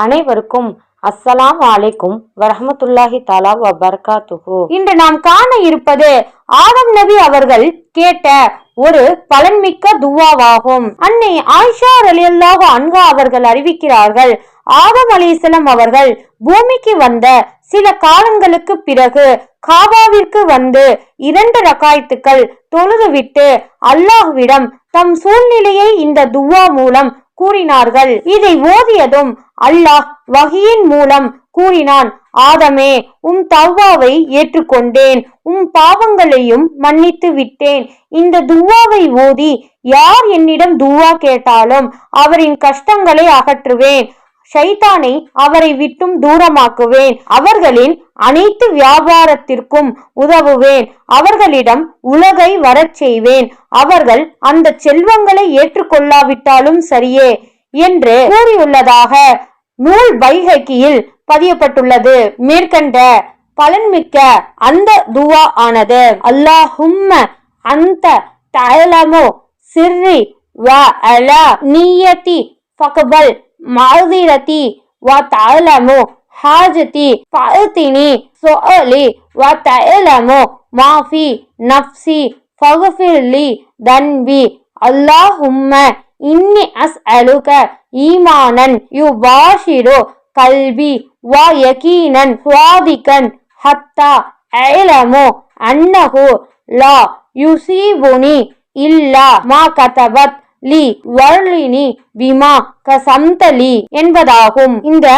அனைவருக்கும் அஸ்ஸலாம் அலைக்கும் வரஹமத்துல்லாஹி தாலா வபர்காத்துஹு. இன்று நாம் காண இருப்பது ஆதம் நபி அவர்கள் கேட்ட ஒரு பலன்மிக்க துவாவாகும். அன்னை ஆயிஷா ரலியல்லாஹு அன்ஹா அவர்கள் அறிவிக்கிறார்கள் ஆதம் அலிஸ்லாம் அவர்கள் பூமிக்கு வந்த சில காலங்களுக்கு பிறகு காபாவிற்கு வந்து இரண்டு ரகாயத்துக்கள் தொழுதுவிட்டு அல்லாஹ்விடம் தம் சூழ்நிலையை இந்த துவா மூலம் கூறினார்கள். இதை ஓதியதும் அல்லாஹ் வகியின் மூலம் கூறினான் ஆதமே உம் தவ்வாவை ஏற்றுக்கொண்டேன். உம் பாவங்களையும் மன்னித்து விட்டேன். இந்த துவாவை ஓதி யார் என்னிடம் துவா கேட்டாலும் அவரின் கஷ்டங்களை அகற்றுவேன். ஷைத்தானை அவரை விட்டும் தூரமாக்குவேன். அவர்களின் அனைத்து வியாபாரத்திற்கும் உதவுவேன். அவர்களிடம் உலகை வரச் செய்வேன். அவர்கள் அந்த செல்வங்களை ஏற்றுக்கொள்ளாவிட்டாலும் சரியே என்று கூறியுள்ளதாக நூல் பைஹக்கியில் பதியப்பட்டுள்ளது. மேற்கண்ட பலன்மிக்க அந்த துவா ஆனது அல்லாஹும்ம அந்த தலமு சிர்ரி வ அல நியதி ஃபகபல் மாதிரதி வ தலமு ஹாஜதி ஃபஅத்தினி சுஅலி வ தலமு மாஃபி நஃப்சி ஃபக்ஃபிர்லி தன்வி அல்லாஹும்ம இன்னி அஸ் அலுக ஈமானன் யு யுபாஷிரு கல்வி வ யகீனன் சுவாதிகன் ஹத்தா அயலமு அன்னஹு லா யுசீபுனி இல்லா மா கதபத் லி வர்லினி பிமா கசம்தலி என்பதாகும். இந்த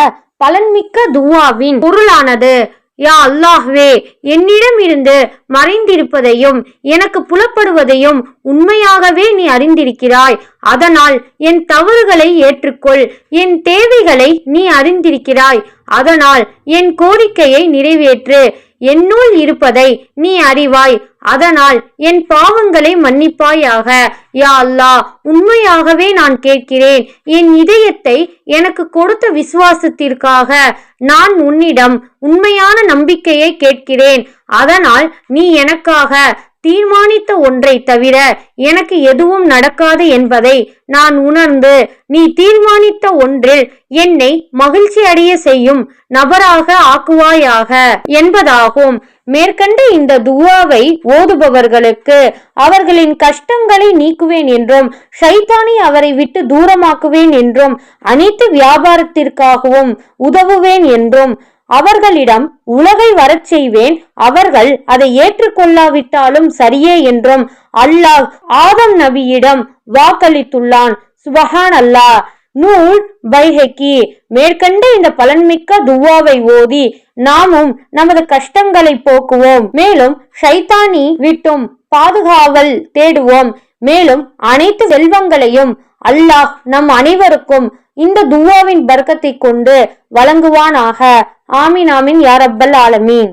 பலன்மிக்க துவாவின் பொருளானது யா அல்லாஹ்வே என்னிடம் இருந்து மறைந்திருப்பதையும் எனக்கு புலப்படுவதையும் உண்மையாகவே நீ அறிந்திருக்கிறாய். அதனால் என் தவறுகளை ஏற்றுக்கொள் என் தேவைகளை நீ அறிந்திருக்கிறாய். அதனால் என் கோரிக்கையை நிறைவேற்று. என்னுள் இருப்பதை நீ அறிவாய். அதனால் என் பாவங்களை மன்னிப்பாயாக. யா அல்லா உண்மையாகவே நான் கேட்கிறேன். என் இதயத்தை எனக்கு கொடுத்த விசுவாசத்திற்காக நான் உன்னிடம் உண்மையான நம்பிக்கையை கேட்கிறேன். அதனால் நீ எனக்காக தீர்மானித்த ஒன்றை தவிர எனக்கு எதுவும் நடக்காது என்பதை நான் உணர்ந்து நீ தீர்மானித்த ஒன்றில் என்னை மகிழ்ச்சி அடைய செய்யும் நபராக ஆக்குவாயாக என்பதாகும். மேற்கண்ட இந்த துவாவை ஓதுபவர்களுக்கு அவர்களின் கஷ்டங்களை நீக்குவேன் என்றும் ஷைத்தானை அவரை விட்டு தூரமாக்குவேன் என்றும் அனைத்து வியாபாரத்திற்காகவும் உதவுவேன் என்றும் அவர்களிடம் உலகை வரச் செய்வேன் அவர்கள் அதை ஏற்றுக்கொள்ளாவிட்டாலும் சரியே என்றும் அல்லாஹ் ஆதம் நபியிடம் வாக்களித்துள்ளான். சுபஹான் அல்லாஹ் நூல் பைஹக்கி. மேற்கண்ட இந்த பலன்மிக்க துவாவை ஓதி நாமும் நமது கஷ்டங்களை போக்குவோம். மேலும் ஷைத்தானி விட்டும் பாதுகாவல் தேடுவோம். மேலும் அனைத்து செல்வங்களையும் அல்லாஹ் நம் அனைவருக்கும் இந்த துவாவின் பர்க்கத்தை கொண்டு வழங்குவானாக. ஆமீன் ஆமீன் யாரப்பல் ஆலமீன்.